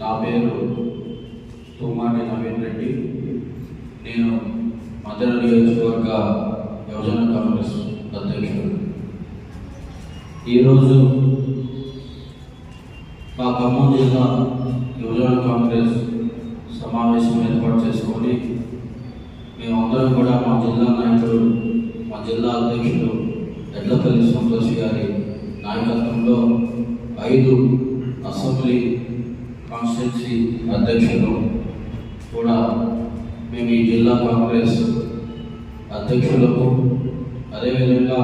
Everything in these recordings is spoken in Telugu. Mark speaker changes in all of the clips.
Speaker 1: నా పేరు తుమ్మాని నవీన్ రెడ్డి. నేను మధ్య నియోజకవర్గ యువజన కాంగ్రెస్ అధ్యక్షుడు. ఈరోజు మా ఖమ్మం జిల్లా యువజన కాంగ్రెస్ సమావేశం ఏర్పాటు చేసుకొని మేమందరం కూడా మా జిల్లా నాయకుడు మా జిల్లా అధ్యక్షుడు ఎడ్లపల్లి సంతోష్ గారి నాయకత్వంలో ఐదు అసెంబ్లీ కాన్స్టిట్యున్సీ అధ్యక్షులు కూడా మేము ఈ జిల్లా కాంగ్రెస్ అధ్యక్షులకు అదేవిధంగా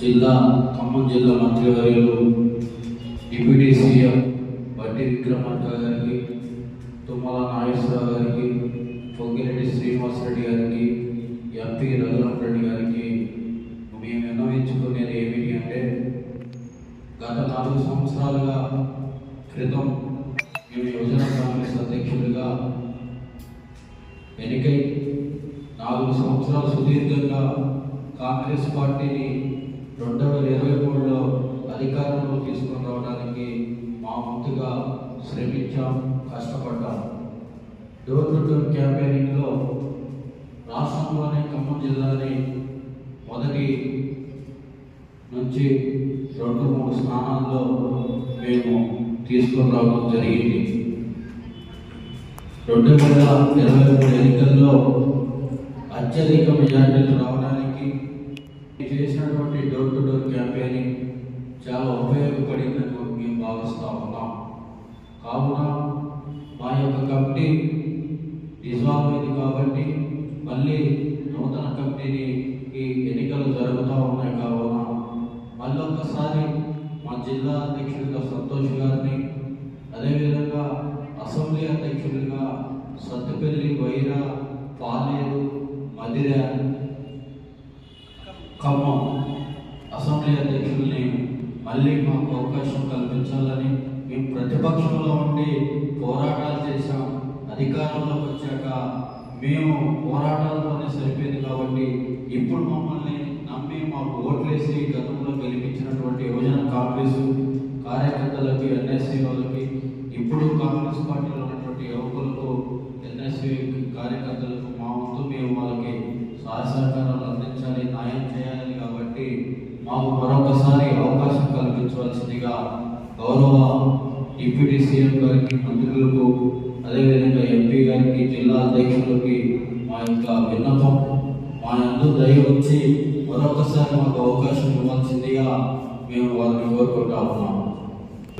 Speaker 1: జిల్లా ఖమ్మం జిల్లా మంత్రివర్యులు డిప్యూటీ సీఎం వడ్డీ విక్రమార్క గారికి తుమ్మల నాగేశ్వరరావు గారికి పొంగిరెడ్డి శ్రీనివాసరెడ్డి గారికి ఎంపీ రఘురామ్ రెడ్డి గారికి మేము విన్నవించుకునేది ఏమిటి అంటే గత నాలుగు సంవత్సరాలుగా క్రితం నేను యువజన కాంగ్రెస్ అధ్యక్షుడిగా ఎన్నికై నాలుగు సంవత్సరాలు సుదీర్ఘంగా కాంగ్రెస్ పార్టీని రెండు వేల ఇరవై మూడులో అధికారంలో తీసుకొని రావడానికి మా ముందుగా శ్రమించాం కష్టపడ్డాం. డోర్ టు డోర్ క్యాంపెయినింగ్లో రాష్ట్రంలోనే ఖమ్మం జిల్లాని మొదటి నుంచి రెండు మూడు స్థానాల్లో మేము తీసుకొని రావడం జరిగింది. రెండు వేల ఇరవై మూడు ఎన్నికల్లో అత్యధిక మెజార్టీలు రావడానికి చేసినటువంటి డోర్ టు డోర్ క్యాంపెయినింగ్ చాలా ఉపయోగపడిందని మేము భావిస్తూ ఉన్నాం. కావున మా యొక్క కమిటీ డిజాల్వ్ అయింది కాబట్టి మళ్ళీ నూతన కమిటీని ఈ ఎన్నికలు జరుగుతూ ఉన్నాయి కావున మళ్ళీ ఒక్కసారి మా జిల్లా అధ్యక్షుడిగా సంతోష్ గారిని అదేవిధంగా అసెంబ్లీ అధ్యక్షుడిగా సత్తుపల్లి వైరా పాలేరు మదిర ఖమ్మం అసెంబ్లీ అధ్యక్షుల్ని మళ్ళీ మాకు అవకాశం కల్పించాలని మేము ప్రతిపక్షంలో ఉండి పోరాటాలు చేశాం. అధికారంలోకి వచ్చాక మేము పోరాటాలతోనే సరిపోయింది కాబట్టి ఇప్పుడు మమ్మల్ని నమ్మి మాకు ఓట్లేసి గతంలో గెలిపించినటువంటి యువజన కాంగ్రెస్ కార్యకర్తలకి ఎన్ఎస్సీ వాళ్ళకి ఇప్పుడు కాంగ్రెస్ పార్టీలో ఉన్నటువంటి యువకులకు ఎన్ఎస్సీ కార్యకర్తలకు మా వంతు మేము వాళ్ళకి సహాయ సహకారాలు అందించాలి న్యాయం చేయాలి కాబట్టి మాకు మరొకసారి అవకాశం కల్పించవలసిందిగా గౌరవ డిప్యూటీ సీఎం గారికి మంత్రులకు అదేవిధంగా ఎంపీ గారికి జిల్లా అధ్యక్షులకి మా యొక్క విన్నపం మా ఎందు దయ వచ్చి మరొకసారి మాకు అవకాశం ఇవ్వాల్సిందిగా మేము వారిని కోరుకుంటా ఉన్నాము.